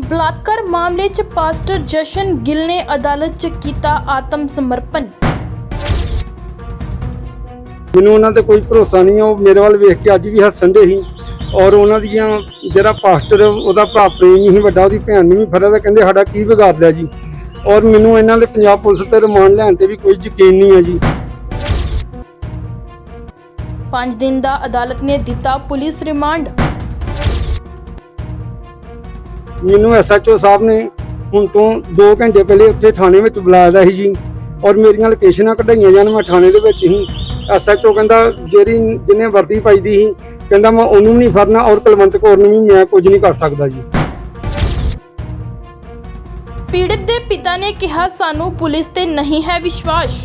ਬਲਾਤਕਾਰ ਮਾਮਲੇ 'ਚ ਪਾਸਟਰ ਜਸ਼ਨ ਗਿੱਲ ਨੇ ਅਦਾਲਤ 'ਚ ਕੀਤਾ ਆਤਮ ਸਮਰਪਣ। ਮੈਨੂੰ ਉਹਨਾਂ ਤੇ ਕੋਈ ਭਰੋਸਾ ਨਹੀਂ ਹੈ ਉਹ ਮੇਰੇ ਵੱਲ ਵੇਖ ਕੇ ਅੱਜ ਵੀ ਹੱਸਣ ਦੇ ਸੀ ਔਰ ਉਹਨਾਂ ਦੀਆਂ ਜਿਹੜਾ ਪਾਸਟਰ ਉਹਦਾ ਭਰਾ ਪ੍ਰੇਮ ਨਹੀਂ ਸੀ ਵੱਡਾ ਉਹਦੀ ਭੈਣ ਨੂੰ ਵੀ ਫੜਿਆ ਤਾਂ ਕਹਿੰਦੇ ਸਾਡਾ ਕੀ ਵਿਗਾੜ ਲਿਆ ਜੀ। ਔਰ ਮੈਨੂੰ ਇਹਨਾਂ ਦੇ ਪੰਜਾਬ ਪੁਲਿਸ ਤੇ ਰਿਮਾਂਡ ਲੈਣ ਤੇ ਵੀ ਕੋਈ ਯਕੀਨ ਨਹੀਂ ਹੈ ਜੀ। 5 ਦਿਨ ਦਾ ਅਦਾਲਤ ਨੇ ਦਿੱਤਾ ਪੁਲਿਸ ਰਿਮਾਂਡ। ਮੈਨੂੰ ਐਸਐਚਓ ਸਾਹਿਬ ਨੇ ਹੁਣ ਤੋਂ 2 ਘੰਟੇ ਪਹਿਲੇ ਉੱਥੇ ਥਾਣੇ ਵਿੱਚ ਬੁਲਾਇਆ ਸੀ ਜੀ ਔਰ ਮੇਰੀਆਂ ਲੋਕੇਸ਼ਨਾਂ ਕਢਾਈਆਂ ਜਾਣ, ਮੈਂ ਥਾਣੇ ਦੇ ਵਿੱਚ ਹੀ ਐਸਐਚਓ ਕਹਿੰਦਾ ਜਿਹੜੀ ਜਿਹਨੇ ਵਰਦੀ ਪਾਈ ਦੀ ਸੀ, ਕਹਿੰਦਾ ਮੈਂ ਉਹਨੂੰ ਨਹੀਂ ਫੜਨਾ ਔਰ ਕੁਲਵੰਤ ਕੌਰ ਨੂੰ ਵੀ ਮੈਂ ਕੁਝ ਨਹੀਂ ਕਰ ਸਕਦਾ ਜੀ। ਪੀੜਤ ਦੇ ਪਿਤਾ ਨੇ ਕਿਹਾ, ਸਾਨੂੰ ਪੁਲਿਸ ਤੇ ਨਹੀਂ ਹੈ ਵਿਸ਼ਵਾਸ।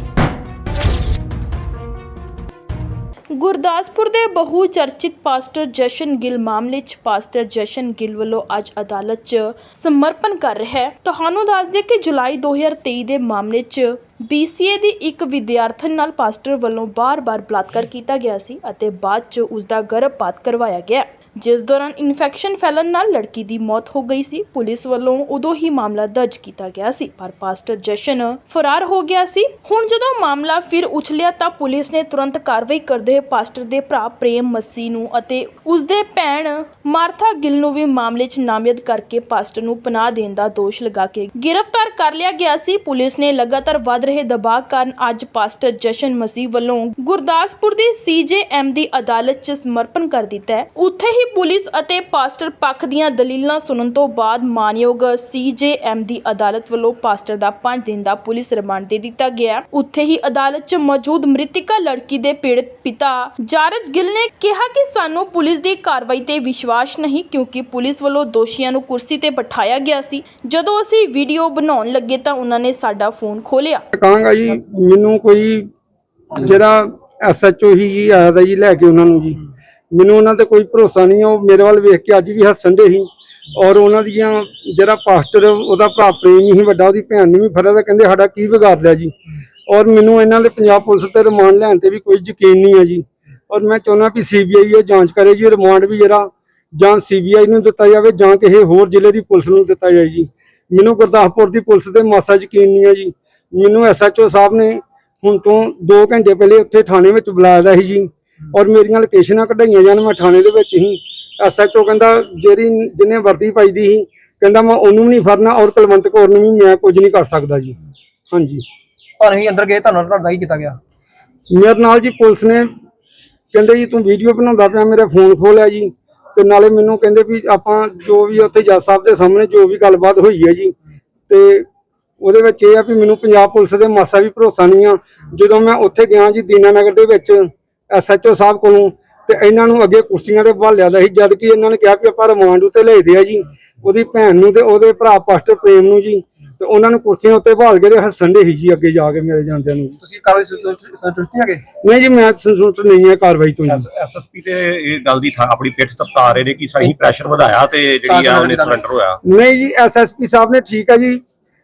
ਗੁਰਦਾਸਪੁਰ ਦੇ ਬਹੁ ਚਰਚਿਤ ਪਾਸਟਰ ਜਸ਼ਨ ਗਿੱਲ ਮਾਮਲੇ 'ਚ ਪਾਸਟਰ ਜਸ਼ਨ ਗਿੱਲ ਵੱਲੋਂ ਅੱਜ ਅਦਾਲਤ 'ਚ ਸਮਰਪਣ ਕਰ ਰਿਹਾ ਹੈ। ਤੁਹਾਨੂੰ ਦੱਸ ਦਈਏ ਕਿ ਜੁਲਾਈ 2023 ਦੇ ਮਾਮਲੇ 'ਚ BCA ਦੀ ਇੱਕ ਵਿਦਿਆਰਥਣ ਨਾਲ ਪਾਸਟਰ ਵੱਲੋਂ ਬਾਰ-ਬਾਰ ਬਲਾਤਕਾਰ ਕੀਤਾ ਗਿਆ ਸੀ ਅਤੇ ਬਾਅਦ 'ਚ ਉਸ ਦਾ ਗਰਭਪਾਤ ਕਰਵਾਇਆ ਗਿਆ ਜਿਸ ਦੌਰਾਨ ਇਨਫੈਕਸ਼ਨ ਫੈਲਣ ਨਾਲ ਲੜਕੀ ਦੀ ਮੌਤ ਹੋ ਗਈ ਸੀ। ਪੁਲਿਸ ਵੱਲੋਂ ਉਦੋਂ ਹੀ ਮਾਮਲਾ ਦਰਜ ਕੀਤਾ ਗਿਆ ਸੀ, ਪਰ ਪਾਸਟਰ ਜਸ਼ਨ ਫਰਾਰ ਹੋ ਗਿਆ ਸੀ। ਹੁਣ ਜਦੋਂ ਮਾਮਲਾ ਫਿਰ ਉਛਲਿਆ ਤਾਂ ਪੁਲਿਸ ਨੇ ਤੁਰੰਤ ਕਾਰਵਾਈ ਕਰਦੇ ਹੋਏ ਪਾਸਟਰ ਦੇ ਭਰਾ ਪ੍ਰੇਮ ਮੱਸੀ ਨੂੰ ਅਤੇ ਉਸ ਦੇ ਭੈਣ ਮਾਰਥਾ ਗਿੱਲ ਨੂੰ ਵੀ ਮਾਮਲੇ 'ਚ ਨਾਮਜ਼ਦ ਕਰਕੇ ਪਾਸਟਰ ਨੂੰ ਪਨਾਹ ਦੇਣ ਦਾ ਦੋਸ਼ ਲਗਾ ਕੇ ਗ੍ਰਿਫਤਾਰ ਕਰ ਲਿਆ ਗਿਆ ਸੀ। ਪੁਲਿਸ ਨੇ ਲਗਾਤਾਰ ਵੱਧ ਰਹੇ ਦਬਾਅ ਕਾਰਨ ਅੱਜ ਪਾਸਟਰ ਜਸ਼ਨ ਮਸੀਹ ਵੱਲੋਂ ਗੁਰਦਾਸਪੁਰ ਦੀ ਸੀਜੇਐਮ ਦੀ ਅਦਾਲਤ 'ਚ ਸਮਰਪਣ ਕਰ ਦਿੱਤਾ ਹੈ। ਉੱਥੇ ਹੀ ਪੁਲਿਸ ਅਤੇ ਪਾਸਟਰ ਪੱਖ ਦੀਆਂ ਦਲੀਲਾਂ ਸੁਣਨ ਤੋਂ ਬਾਅਦ ਮਾਨਯੋਗ ਸੀਜੇਐਮ ਦੀ ਅਦਾਲਤ ਵੱਲੋਂ ਪਾਸਟਰ ਦਾ 5 ਦਿਨ ਦਾ ਪੁਲਿਸ ਰਿਮਾਂਡ ਦੇ ਦਿੱਤਾ ਗਿਆ। ਉੱਥੇ ਹੀ ਅਦਾਲਤ 'ਚ ਮੌਜੂਦ ਮ੍ਰਿਤਕਾ ਲੜਕੀ ਦੇ ਪੀੜਤ ਪਿਤਾ ਜਾਰਜ ਗਿੱਲ ਨੇ ਕਿਹਾ ਕਿ ਸਾਨੂੰ ਪੁਲਿਸ ਦੀ ਕਾਰਵਾਈ ਤੇ ਵਿਸ਼ਵਾਸ ਨਹੀਂ ਕਿਉਂਕਿ ਪੁਲਿਸ ਵੱਲੋਂ ਦੋਸ਼ੀਆਂ ਨੂੰ ਕੁਰਸੀ ਤੇ ਬਿਠਾਇਆ ਗਿਆ ਸੀ। ਜਦੋਂ ਅਸੀਂ ਵੀਡੀਓ ਬਣਾਉਣ ਲੱਗੇ ਤਾਂ ਉਹਨਾਂ ਨੇ ਸਾਡਾ ਫੋਨ ਖੋਲਿਆ ਕਹਾਂਗਾ ਜੀ, ਮੈਨੂੰ ਕੋਈ ਜਿਹੜਾ ਐਸਐਚਓ ਹੀ ਜੀ ਆਇਆ ਦਾ ਜੀ ਲੈ ਕੇ ਉਹਨਾਂ ਨੂੰ ਜੀ। ਮੈਨੂੰ ਉਹਨਾਂ ਤੇ ਕੋਈ ਭਰੋਸਾ ਨਹੀਂ ਹੈ ਉਹ ਮੇਰੇ ਵੱਲ ਵੇਖ ਕੇ ਅੱਜ ਵੀ ਹੱਸਣ ਦੇ ਸੀ। ਔਰ ਉਹਨਾਂ ਦੀਆਂ ਜਿਹੜਾ ਪਾਸਟਰ, ਉਹਦਾ ਭਰਾ ਪ੍ਰੇਮ ਨਹੀਂ ਵੱਡਾ, ਉਹਦੀ ਭੈਣ ਨੂੰ ਵੀ ਫੜਿਆ ਤਾਂ ਕਹਿੰਦੇ ਸਾਡਾ ਕੀ ਵਿਗਾੜ ਲਿਆ ਜੀ। ਔਰ ਮੈਨੂੰ ਇਹਨਾਂ ਦੇ ਪੰਜਾਬ ਪੁਲਿਸ ਤੇ ਰਿਮਾਂਡ ਲੈਣ ਤੇ ਵੀ ਕੋਈ ਯਕੀਨ ਨਹੀਂ ਹੈ ਜੀ। ਔਰ ਮੈਂ ਚਾਹੁੰਦਾ ਵੀ ਸੀਬੀਆਈ ਇਹ ਜਾਂਚ ਕਰੇ ਜੀ, ਰਿਮਾਂਡ ਵੀ ਜਿਹੜਾ, ਜਾਂ ਸੀਬੀਆਈ ਨੂੰ ਦਿੱਤਾ ਜਾਵੇ, ਜਾਂ ਕਿਸੇ ਹੋਰ ਜ਼ਿਲ੍ਹੇ ਦੀ ਪੁਲਿਸ ਨੂੰ ਦਿੱਤਾ ਜਾਏ ਜੀ। ਮੈਨੂੰ ਗੁਰਦਾਸਪੁਰ ਦੀ ਪੁਲਿਸ ਤੇ ਮਾਸਾ ਯਕੀਨ ਨਹੀਂ ਹੈ ਜੀ। ਮੈਨੂੰ ਐਸਐਚਓ ਸਾਹਿਬ ਨੇ ਹੁਣ ਤੋਂ 2 ਘੰਟੇ ਪਹਿਲੇ ਉੱਥੇ ਥਾਣੇ ਵਿੱਚ ਬੁਲਾਇਆ ਦਾ ਸੀ ਜੀ। ਔਰ ਮੇਰੀਆਂ ਲੋਕੇਸ਼ਨਾਂ ਕਢਾਈਆਂ ਜਾਣ ਮੈਂ ਥਾਣੇ ਦੇ ਵਿੱਚ ਹੀ। ਐਸਐਚਓ ਕਹਿੰਦਾ ਜਿਹੜੀ ਜਿਹਨੇ ਵਰਦੀ ਪਾਈ ਦੀ ਸੀ ਕਹਿੰਦਾ ਮੈਂ ਉਹਨੂੰ ਵੀ ਨਹੀਂ ਫੜਨਾ ਔਰ ਕੁਲਵੰਤ ਕੌਰ ਨੂੰ ਵੀ ਮੈਂ ਕੁਝ ਨਹੀਂ ਕਰ ਸਕਦਾ ਜੀ। ਹਾਂਜੀ। ਪਰ ਅਸੀਂ ਅੰਦਰ ਗਏ ਤੁਹਾਨੂੰ ਤੁਹਾਡਾ ਕੀ ਕੀਤਾ ਗਿਆ। ਮੇਰੇ ਨਾਲ ਜੀ ਪੁਲਿਸ ਨੇ ਕਹਿੰਦੇ ਜੀ ਤੂੰ ਵੀਡੀਓ ਬਣਾਉਂਦਾ ਪਿਆ ਮੇਰਾ ਫੋਨ ਖੋਲਿਆ ਜੀ। ਤੇ ਨਾਲੇ ਮੈਨੂੰ ਕਹਿੰਦੇ ਵੀ ਆਪਾਂ ਜੋ ਵੀ ਉੱਥੇ ਜੱਜ ਸਾਹਿਬ ਦੇ ਸਾਹਮਣੇ ਜੋ ਵੀ ਗੱਲਬਾਤ ਹੋਈ ਹੈ ਜੀ। ਤੇ ਉਹਦੇ ਵਿੱਚ ਇਹ ਆ ਵੀ ਮੈਨੂੰ ਪੰਜਾਬ ਪੁਲਿਸ ਦੇ ਮਾਸਾ ਵੀ ਭਰੋਸਾ ਨਹੀਂ ਆ। ਜਦੋਂ ਮੈਂ ਉੱਥੇ ਗਿਆ ਜੀ ਦੀਨਾਨਗਰ ਦੇ ਵਿੱਚ ਐਸਐਚਓ ਸਾਹਿਬ ਕੋਲੋਂ ਤੇ ਇਹਨਾਂ ਨੂੰ ਅੱਗੇ ਕੁਰਸੀਆਂ ਤੇ ਭਾਲਿਆ ਦਾ ਸੀ ਜਦ ਕਿ ਇਹਨਾਂ ਨੇ ਕਿਹਾ ਕਿ ਆਪਾਂ ਰਿਮਾਂਡ ਉੱਤੇ ਲੈ ਆ ਜੀ। ਉਹਦੀ ਭੈਣ ਨੂੰ ਤੇ ਉਹਦੇ ਭਰਾ ਪਾਸਟਰ ਪ੍ਰੇਮ ਨੂੰ ਜੀ। ਤੇ ਉਹਨਾਂ ਨੂੰ ਕੁਰਸੀਆਂ ਉੱਤੇ ਭਾਲ ਕੇ ਤੇ ਹੱਸਣ ਦੇ ਸੀ ਜੀ ਅੱਗੇ ਜਾ ਕੇ ਮੇਰੇ ਜਾਂਦਿਆਂ ਨੂੰ। ਤੁਸੀਂ ਕਾਰਵਾਈ ਸੰਤੁਸ਼ਟ ਹੈਗੇ? ਨਹੀਂ ਜੀ ਮੈਂ ਸੰਤੁਸ਼ਟ ਨਹੀਂ ਹੈ ਕਾਰਵਾਈ ਤੋਂ ਜੀ। ਐਸਐਸਪੀ ਤੇ ਇਹ ਗੱਲ ਦੀ ਥਾਂ ਆਪਣੀ ਪਿੱਠ ਤਪਕਾ ਰਹੇ ਨੇ ਕਿ ਸਹੀ ਪ੍ਰੈਸ਼ਰ ਵਧਾਇਆ ਤੇ ਜਿਹੜੀ ਆ ਉਹਨੇ ਸਰੈਂਡਰ ਹੋਇਆ? ਨਹੀਂ ਜੀ ਐਸਐਸਪੀ ਸਾਹਿਬ ਨੇ ਠੀਕ ਹੈ ਜੀ।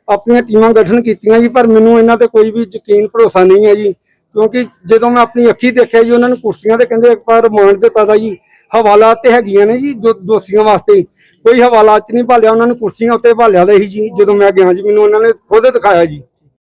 ਆਪਣੀਆਂ ਟੀਮਾਂ ਗਠਨ ਕੀਤੀਆਂ ਜੀ ਪਰ ਮੈਨੂੰ ਇਹਨਾਂ ਤੇ ਕੋਈ ਵੀ ਯਕੀਨ ਭਰੋਸਾ ਨਹੀਂ ਹੈ ਜੀ। ਕਿਉਂਕਿ ਜਦੋਂ ਮੈਂ ਆਪਣੀ ਅੱਖੀ ਦੇਖਿਆ ਜੀ, ਉਹਨਾਂ ਨੂੰ ਕੁਰਸੀਆਂ ਤੇ ਕਹਿੰਦੇ ਇੱਕ ਵਾਰ ਰਿਮਾਂਡ ਦਿੱਤਾ ਦਾ ਜੀ ਹਵਾਲਾਤ ਤੇ ਹੈਗੀਆਂ ਨੇ ਜੀ, ਜੋ ਦੋਸ਼ੀਆਂ ਵਾਸਤੇ। ਕੋਈ ਹਵਾਲਾਤ ਚ ਨਹੀਂ ਭਾਲਿਆ, ਉਹਨਾਂ ਨੂੰ ਕੁਰਸੀਆਂ ਉੱਤੇ ਭਾਲਿਆ ਦਾ ਹੀ ਜੀ, ਜਦੋਂ ਮੈਂ ਗਿਆ ਜੀ, ਮੈਨੂੰ ਉਹਨਾਂ ਨੇ ਖੁਦ ਦਿਖਾਇਆ ਜੀ।